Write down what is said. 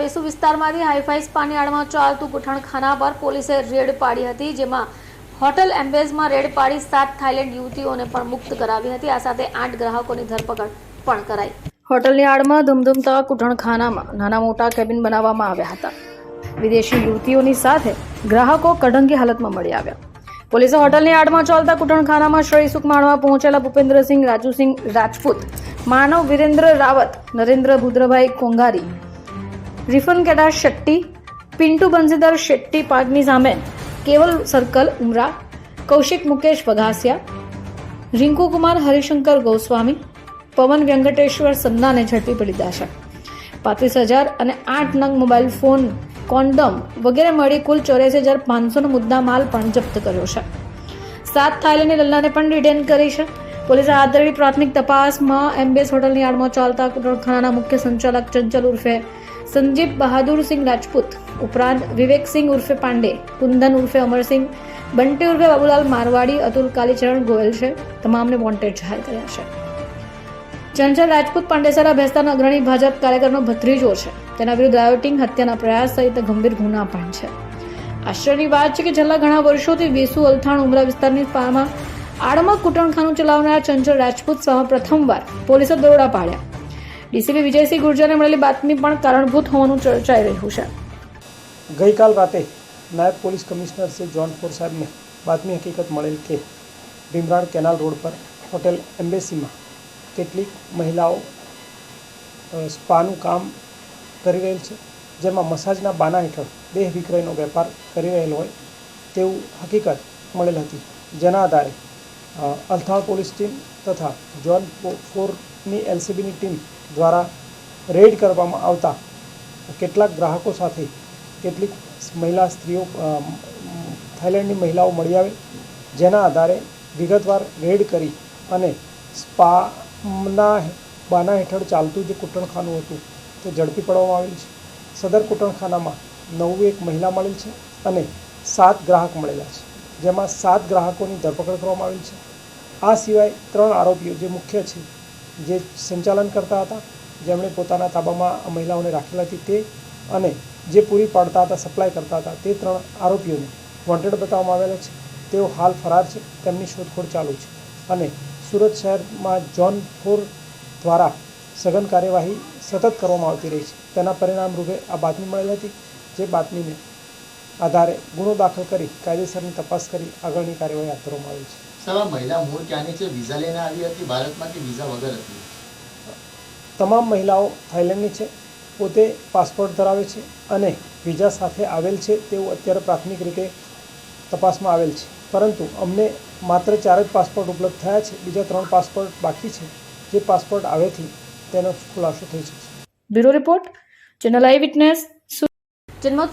વેસુ વિસ્તારમાંથી હાઈફાઈ સ્પાની આડમાં ચાલતું ગુઠણખાના પર પોલીસે રેડ પાડી હતી, જેમાં હોટલ એમ્બેઝમાં રેડ પાડી સાત થાઇલેન્ડ યુવતીઓને પણ મુક્ત કરાવી હતી. આ સાથે આઠ ગ્રાહકોની ધરપકડ પણ કરાઈ. હોટલની આડમાં ધમધમતા કુટણખાનામાં નાના મોટા કેબિન બનાવવામાં આવ્યા હતા. વિદેશી યુવતીઓની સાથે ગ્રાહકો કડંગી હાલતમાં મળી આવ્યા. પોલીસે હોટલની આડમાં ચાલતા કુટણખાનામાં શ્રી સુખ માણવા પહોંચેલા ભૂપેન્દ્રસિંહ રાજુસિંહ રાજપૂત, માનવ વિરેન્દ્ર રાવત, નરેન્દ્ર ભુદ્રભાઈ કોંગારી રિફન કેદાર શેટ્ટી, પિન્ટુ બંસીદાર શેટ્ટી પાર્કની સામે, કેવલ સર્કલ ઉમરા, કૌશિક મુકેશ વઘાસિયા, રિંકુ કુમાર, હરિશંકર ગોસ્વામી, પવન વ્યંકટેશ્વર સન્નાને ઝડપી પડી લીધા છે. પાંત્રીસ હજાર અને આઠ નંગ મોબાઈલ ફોન, કોન્ડમ વગેરે મળી કુલ ચોર્યાસી હજાર પાંચસોનો મુદ્દા માલ પણ જપ્ત કર્યો છે. સાત થાઈલેન્ડની લલ્લાને પણ રિટેન કરી છે. પોલીસે હાથ ધરેલી પ્રાથમિક તપાસમાં એમ્બેસ હોટલની આડમાં ચાલતા કુટરખાનાના મુખ્ય સંચાલક ચંચલ ઉર્ફે સંજીવ બહાદુરસિંહ રાજપૂત, ઉપરાંત વિવેકસિંહ ઉર્ફે પાંડે, કુંદન ઉર્ફે અમરસિંહ, બંટી ઉર્ફે બાબુલાલ મારવાડી, અતુલ કાલીચરણ ગોયલ છે, તમામને વોન્ટેડ જાહેર કર્યા છે. ચંચલ રાજપૂત પાંડેસરા ભેસ્તાના અગ્રણી ભાજપ કાર્યકરનો ભત્રીજો છે. તેના વિરુદ્ધ રાયોટિંગ, હત્યાના પ્રયાસ સહિત ગંભીર ગુના પણ છે. આશ્ચર્યની વાત છે કે છેલ્લા ઘણા વર્ષોથી વેસુ, અલથાણ, ઉમરા વિસ્તારની પારમાં આડમાં કુટણખાનું ચલાવનાર ચંચળ રાજપૂત સહ પ્રથમવાર પોલીસે દરોડા પાડ્યા. ડીસીપી વિજયસિંહ ગુર્જરને મળેલી બાતમી પણ કારણભૂત હોવાનું ચર્ચાઈ રહ્યું છે. ગઈકાલ રાતે નાયબ police commissioner Shri zone four સાહેબને બાતમી હકીકત મળેલ કે ભીમરાણ કેનાલ રોડ પર હોટેલ એમ્બેસીમાં કેટલીક મહિલાઓ સ્પાનું કામ કરી રહેલ છે, જેમાં મસાજના બાના હેઠળ દેહ વિક્રયનો વેપાર કરી રહેલ હોય તેવું હકીકત મળેલ હતી. જેના આધારે અલથાણ પોલીસ ટીમ તથા જોન ફોરની એલસીબીની ટીમ દ્વારા રેડ કરવામાં આવતા કેટલાક ગ્રાહકો સાથે કેટલીક મહિલા સ્ત્રીઓ થાઈલેન્ડની મહિલાઓ મળી આવે, જેના આધારે વિગતવાર રેડ કરી અને સ્પાના બાના હેઠળ ચાલતું જે કુટણખાનું હતું તે ઝડપી પાડવામાં આવેલ છે. સદર કુટણખાનામાં નવું એક મહિલા મળેલ છે અને સાત ગ્રાહક મળેલા છે. જેમાં સાત ગ્રાહકોની ધરપકડ કરવામાં આવી છે. આ સિવાય ત્રણ આરોપીઓ જે મુખ્ય છે, જે સંચાલન કરતા હતા, જેમણે પોતાના તાબામાં મહિલાઓને રાખેલા હતી તે અને જે પૂરી પાડતા હતા, સપ્લાય કરતા હતા, તે ત્રણ આરોપીઓને વોન્ટેડ બતાવવામાં આવેલા છે. તેઓ હાલ ફરાર છે, તેમની શોધખોળ ચાલુ છે અને સુરત શહેરમાં જોન ફોર દ્વારા સઘન કાર્યવાહી સતત કરવામાં આવતી રહી છે. તેના પરિણામ રૂપે આ બાતમી મળેલ હતી, જે બાતમીને આધારે ગુનો દાખલ કરી કાયદેસરની તપાસ કરી આગળની કાર્યવાહી હાથ ધરવામાં આવી છે. સર મહિલા મૂળ ક્યાંની છે? વિઝા લઈને આવી હતી? ભારતમાં કે વિઝા વગર હતી? તમામ મહિલાઓ થાઈલેન્ડની છે પોતે પાસપોર્ટ ધરાવે છે અને વિઝા સાથે આવેલ છે તેવું અત્યારે પ્રાથમિક રીતે તપાસમાં આવેલ છે. પરંતુ અમને માત્ર ચાર જ પાસપોર્ટ ઉપલબ્ધ થયા છે બીજા ત્રણ પાસપોર્ટ બાકી છે. જે પાસપોર્ટ આવેથી તેનો ખુલાસો થઈ શકશે. Bureau report channel eye witness જન્મ